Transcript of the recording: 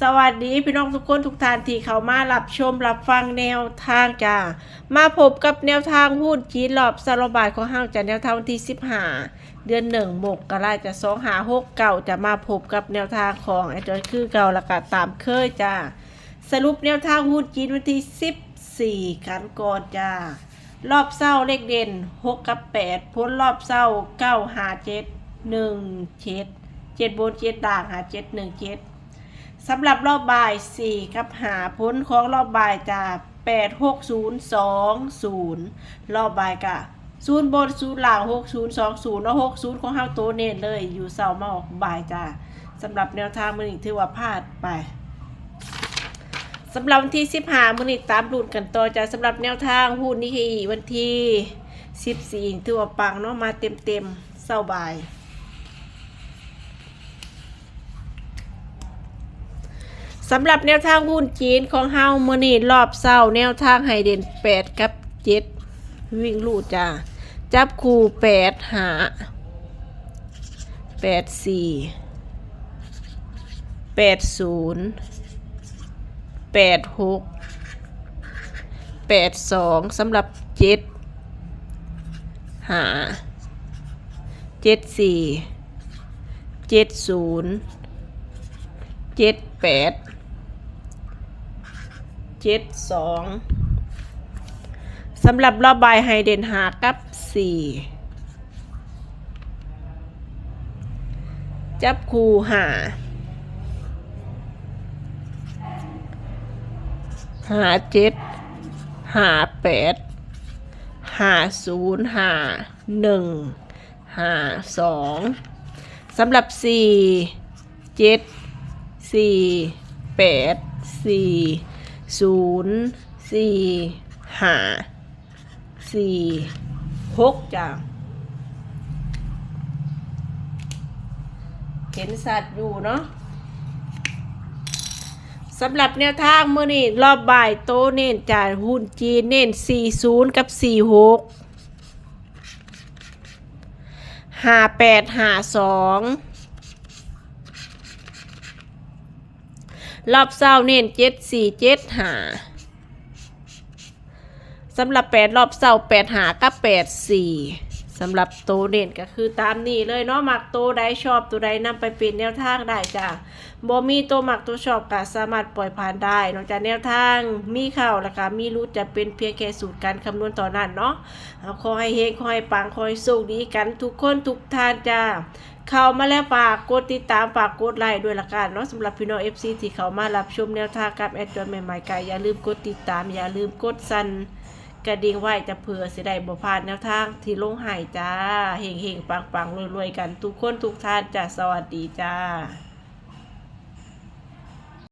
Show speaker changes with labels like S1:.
S1: สวัสดีพี่น้องทุกคนทุกท่านที่เข้ามารับชมรับฟังแนวทางจ้ามาพบกับแนวทางหุ้นจีนรอบสารบายของห้างจากแนวทางวันที่15เดือนหนึ่งหมกกระไรจะสองหาหกเก่าจะมาพบกับแนวทางของไอ้จอยคือเก่าละก็ตามเคยจ้าสรุปแนวทางหุ้นจีนวันที่14กันก่อนจ้ารอบเศร้าเลขเด่น6กับ8พ้นรอบเศร้า9หา7 1 7 7บน7ด่างหา7 1 7 สำหรับรอบบ่าย4กับหาพ้นของรอบบ่ายจะ8 6 0 2 0 รอบบ่ายกะศูนย์บนศูนย์หลัง6 0 2 0แล้ว6 0 ของเฮาโตเน้นเลยอยู่เสาร์มาออกบ่ายจ้าสำหรับแนวทางมือนี้ถือว่าพลาดไปสำหรับวันที่ 15มือนี้ตามรุ่นกันต่อจ้าสำหรับแนวทางหุ้นนี่คือวันที่ 14ถือว่าปังเนาะมาเต็มเต็มๆเสาร์บ่าย สำหรับแนวทางหุ้นจีนของเฮามือนี้รอบเศร้าแนวทางไฮเดน8กับ7วิ่งลูดจ้าจับคู่8หา8 4 8 0 8 6 8 2สำหรับ7หา7 4 7 0 7 8เจ็ด สองสำหรับรอบใบไฮเดนหากับสี่จับคูหาหาเจ็ดหาแปดหาศูนย์หาหนึ่งหาสองสำหรับสี่เจ็ดสี่แปดสี่ ศูนย์สี่ห้าสี่หกจ้ะเห็นสัตว์อยู่เนาะสำหรับแนวทางเมื่อนี้รอบบ่ายโตเน้นจ่ายหุ้นจีนเน้น 40 กับ 46 58 52 รอบเศร้าเน้นเจ็ดสี่เจ็ดหาสำหรับแปดรอบเศร้าแปดหากับแปดสี่ สำหรับโตเน้นก็คือตามนี้เลยเนาะมักโตใดชอบตัวใดนำไปเป็นแนวทางได้จ้ะบ่มีตัวมักตัวชอบก็สามารถปล่อยผ่านได้นอกจากแนวทางมีเข่าแล้วก็มีรู้จะเป็นเพียงแค่สูตรการคำนวณต่อนั้นเนาะขอให้เฮงขอให้ปังขอให้โชคดีกันทุกคนทุกท่านจ้าเข้ามาแล้วฝากกดติดตามฝากกดไลค์ด้วยละกันเนาะสำหรับพี่น้อง FC ที่เข้ามารับชมแนวทางกับแอดจอยใหม่ๆกันอย่าลืมกดติดตามอย่าลืมกดสั่น กระดิ่งไว้จะเผื่อสิได้บ่พลาดแนวทางที่ลงหายจ้าเฮงเฮงปังปังรวยๆกันทุกคนทุกท่านจ้าสวัสดีจ้า